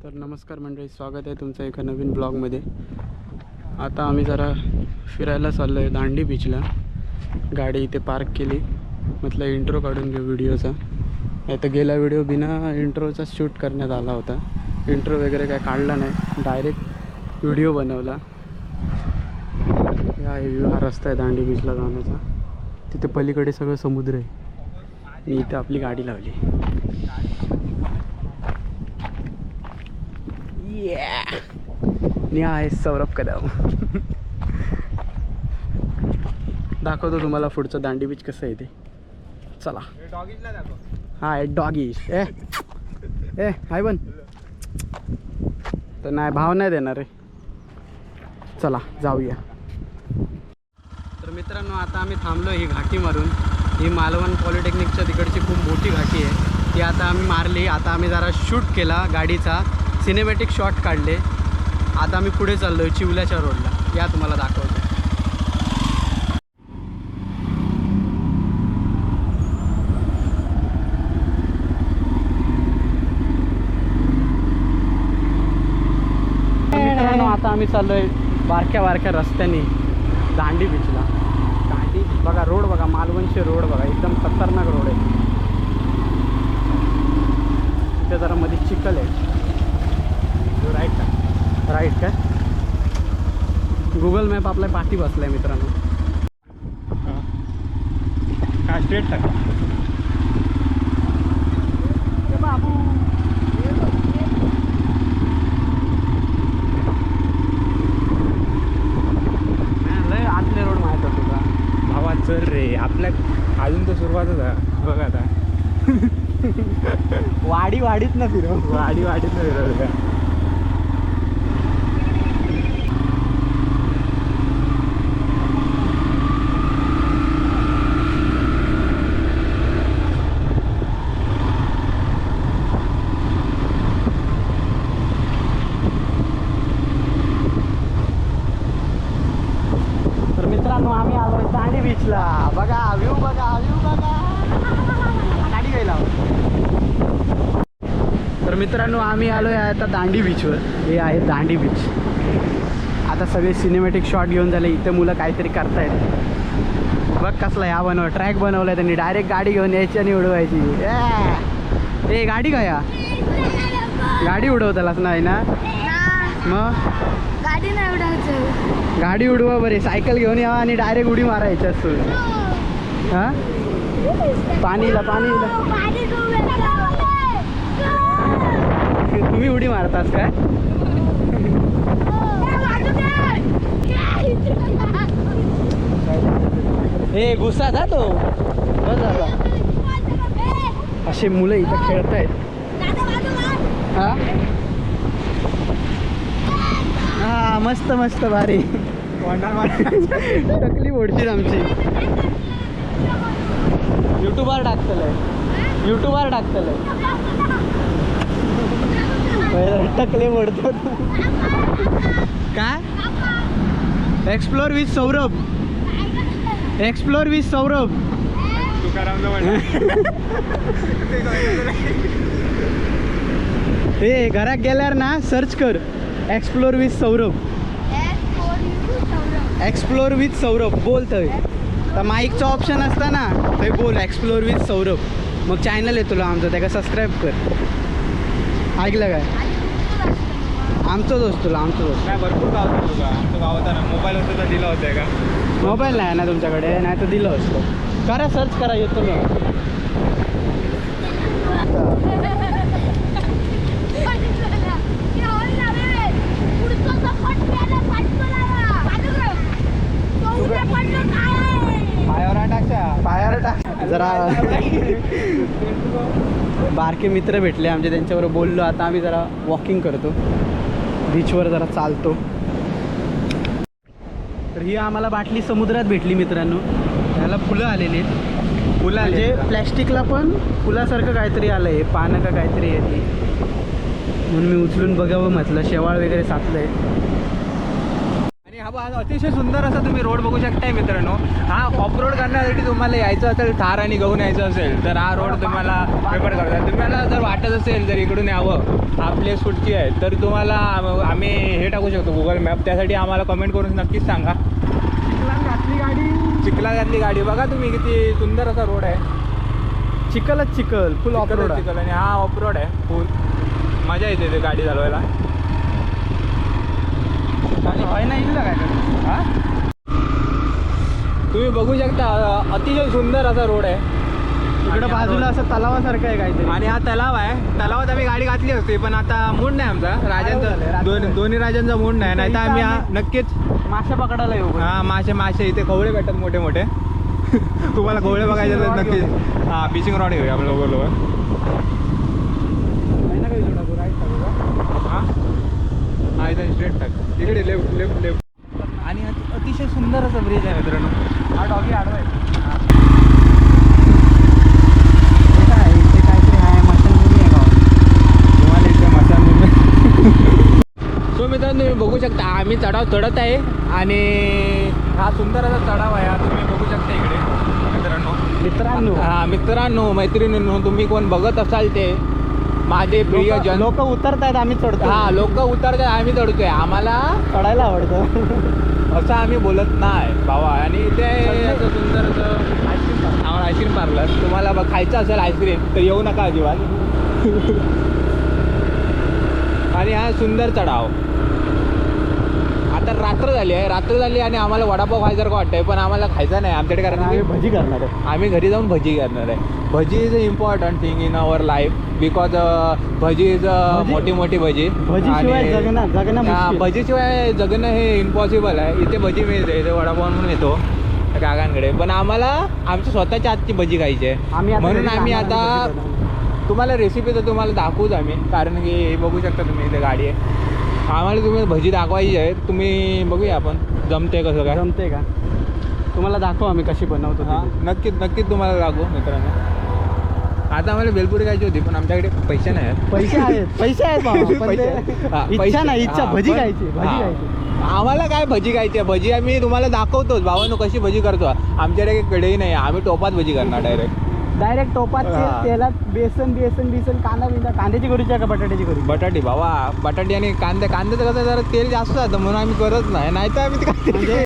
तर नमस्कार मंडळी स्वागत आहे तुमचं एका नवीन ब्लॉगमध्ये. आता आम्ही जरा फिरायला चाललो आहे दांडी बीचला गाडी इथे पार्क केली. म्हटलं इंट्रो काढून घेऊ व्हिडिओचा नाही तर गेला व्हिडिओ बिना इंट्रोचा शूट करण्यात आला होता. इंट्रो वगैरे काय काढला नाही. डायरेक्ट व्हिडिओ बनवला. हा हा रस्ता आहे दांडी बीचला जाण्याचा. तिथे पलीकडे सगळं समुद्र आहे. मी इथे आपली गाडी लावली. मी आहे सौरभ कदम. दाखवतो तुम्हाला पुढचं दांडी बीच कसं आहे ते. चला. हा आहे डॉगी ए. ए हाय बन. तर नाही भाव नाही देणार रे. चला जाऊया. तर मित्रांनो आता आम्ही थांबलो ही घाटी मारून. ही मालवण पॉलिटेक्निकच्या तिकडची खूप मोठी घाटी आहे. ती आता आम्ही मारली. आता आम्ही जरा शूट केला गाडीचा. सिनेमॅटिक शॉट काढले. आता आम्ही पुढे चाललो आहे चिवल्याच्या रोडला या तुम्हाला दाखवतो. मित्रांनो आता आम्ही चाललो आहे बारक्या बारक्या रस्त्याने दांडी बीचला दांडी बघा रोड बघा मालवणचे रोड बघा. एकदम खतरनाक रोड आहे. तिथे जरा मध्ये चिखल आहे. राईट काय? गुगल मॅप आपल्या पाठी बसलाय मित्रांनो. हा स्ट्रेट टाका बाबू. लय आतले रोड माहीत होते तुला भावा चल रे. आपल्या अजून तर सुरुवातच आहे. बघ आता. वाडी वाडीत ना फिरव. वाडी वाडीत नाही फिरवलं का तर मित्रांनो आम्ही आलोय दांडी बीचला बघा व्ह्यू बघा व्ह्यू बघा गाडी गेला तर मित्रांनो आम्ही आलोय आता दांडी बीचवर हे आहे दांडी बीच आता सगळे सिनेमॅटिक शॉट घेऊन झाले. इथे मुलं काहीतरी करतायत. बघ कसला ह्या बनव ट्रॅक बनवलाय त्यांनी. डायरेक्ट गाडी घेऊन यायची आणि उडवायची. ए, गाडी काय या? गाडी उडवतालाच नाही ना? मग? गाडी नाही उडायचं गाडी उडवा बरे. सायकल घेऊन यावा आणि डायरेक्ट उडी मारायची असतो हा. पाणीला पाणीला. पाणी डुबेल. तुम्ही उडी मारतास काय? हे गुस्सा था तो. बस झाला. असे मुलं इथं खेळतायत. हा? हा मस्त मस्त भारी. टकली ओढतील आमची. युट्यूबवर टाकतलंय. युट्यूबवर टाकतलंय. टकले पडतो काय? Explore with Saurabh explore with Saurabh Tukaram हे घरात गेल्यावर ना सर्च कर. Explore with Saurabh explore with Saurabh बोल थंय तर माईकचं ऑप्शन असतं ना थंय बोल एक्सप्लोर विथ सौरभ मग चॅनल आहे तुला आमचं त्याका सबस्क्राईब कर. ऐकलं काय? आमचंच असतो तुला आमचंच असतो नाही भरपूर गाव का आमचं गाव होता ना मोबाईल होता तर दिला होता का? मोबाईल नाही ना तुमच्याकडे नाही तर दिलं असतं. करा सर्च करा येतो ना पायावर टाक. जरा बारके मित्र भेटले आमचे त्यांच्याबरोबर बोललो. आता आम्ही जरा वॉकिंग करतो. बीचवर जरा चालतो. तर ही आम्हाला बाटली समुद्रात भेटली मित्रांनो. त्याला फुलं आलेली आहेत. फुलं म्हणजे प्लॅस्टिकला पण फुलासारखं काहीतरी आलं आहे पानं का काहीतरी आहे ती. म्हणून मी उचलून बघावं म्हटलं. शेवाळ वगैरे साचलं आहे हा बघा, अतिशय सुंदर असा तुम्ही रोड बघू शकताय मित्रांनो. हा ऑफरोड करण्यासाठी तुम्हाला यायचं असेल थार आणि गहून यायचं असेल तर हा रोड तुम्हाला प्रिफर करतात तुम्हाला जर वाटत असेल जर इकडून यावं आपले सुटची आहे तर तुम्हाला आम- आम्ही हे टाकू शकतो गुगल मॅप त्यासाठी आम्हाला कमेंट करून नक्कीच सांगा. घातली गाडी. चिखलाघातली गाडी बघा तुम्ही किती सुंदर असा रोड आहे. चिखलच चिखल फुल ऑफ रोड चिखल चिखल आणि हा ऑफ रोड आहे. फुल मजा येते ते गाडी चालवायला. नाही काय हा? तुम्ही बघू शकता अतिशय सुंदर असा रोड आहे. इकडे बाजूला असं तलावासारखं आहे काहीतरी. आणि हा तलाव आहे. तलावात आम्ही गाडी घातली असते पण आता मूड नाही आमचा. राजांचा दोन. दोन्ही राजांचा मूड नाही. नाही तर आम्ही हा- नक्कीच मासे पकडायला येऊ हा मासे मासे इथे कवळे भेटतात मोठे मोठे. तुम्हाला कवळे बघायचे तर rod नक्कीच हा फिशिंग रॉड घेऊया आपलं लोक लोक हा हा? स्ट्रेट टाक. इकडे लेफ्ट लेफ्ट लेफ्ट आणि अति- अतिशय सुंदर असं ब्रिज आहे मित्रांनो. हा डॉगी आडवाय आहे. मित्रांनो तुम्ही बघू शकता आम्ही चढाव चढत आहे आणि हा सुंदर असा चढाव आहे. हा तुम्ही बघू शकता इकडे. मित्रांनो. मित्रांनो. हा मित्रांनो मैत्रिणींनो तुम्ही कोण बघत असाल ते माझे प्रियजन लोक उतरतायत आम्ही चढतो हा लोक उतरते आम्ही चढतोय. आम्हाला चढायला आवडतं. असं आम्ही बोलत नाही भावा आणि इथे असं सुंदर असं आम्हाला आईस्क्रीम पार्लर. तुम्हाला बघ खायचं असेल आईस्क्रीम तर येऊ नका अजिबात. आणि हा सुंदर चढाव. आता रात्र झाली आहे. रात्र झाली आणि आम्हाला वडापाव खायसारखं वाटतंय पण आम्हाला खायचा नाही. आमच्याकडे कारण आम्ही भजी करणार आहे. आम्ही घरी जाऊन भजी करणार आहे. Bhaji is a important thing in our life because bhaji is a मोठी मोठी भजी. आणि- हा. भजीशिवाय जगणं हे इम्पॉसिबल आहे. इथे भजी मिळते इथे वडापाव म्हणून येतो काकांकडे. पण आम्हाला आमच्या स्वतःच्या हातची भजी खायची आहे. म्हणून आम्ही आता. तुम्हाला रेसिपी तर तुम्हाला दाखवूच आम्ही. कारण की हे बघू शकता तुम्ही इथे गाडी आहे. आम्हाला तुम्ही भजी दाखवायची आहे तुम्ही बघूया आपण. जमते कसं काय? जमते का? तुम्हाला दाखव आम्ही कशी बनवतो हा. नक्कीच नक्कीच तुम्हाला दाखवू मित्रांनो. आता आम्हाला बेलपुरी खायची होती पण आमच्याकडे पैसे नाही आहेत. पैसे आहेत पैसे आहेत पण पैसे- ते- इच्छा पैसे- नाही इच्छा हा, भजी पण- खायची भजी. खायची. आम्हाला काय भजी खायची आहे? भजी आम्ही तुम्हाला दाखवतोच भावानो कशी भजी करतो. आमच्याकडे कडेही नाही आम्ही टोपात भजी करणार डायरेक्ट डायरेक्ट टोपात तेल. तेलात बेसन बेसन बेसन कांदा बिंदा कांद्याची करूची आहे का बटाट्याची करूची बटाटी भावा बटाटी आणि कांदे कांद्याचं कसं जरा तेल जास्त जातं म्हणून आम्ही करत नाही. नाही तर आम्ही ते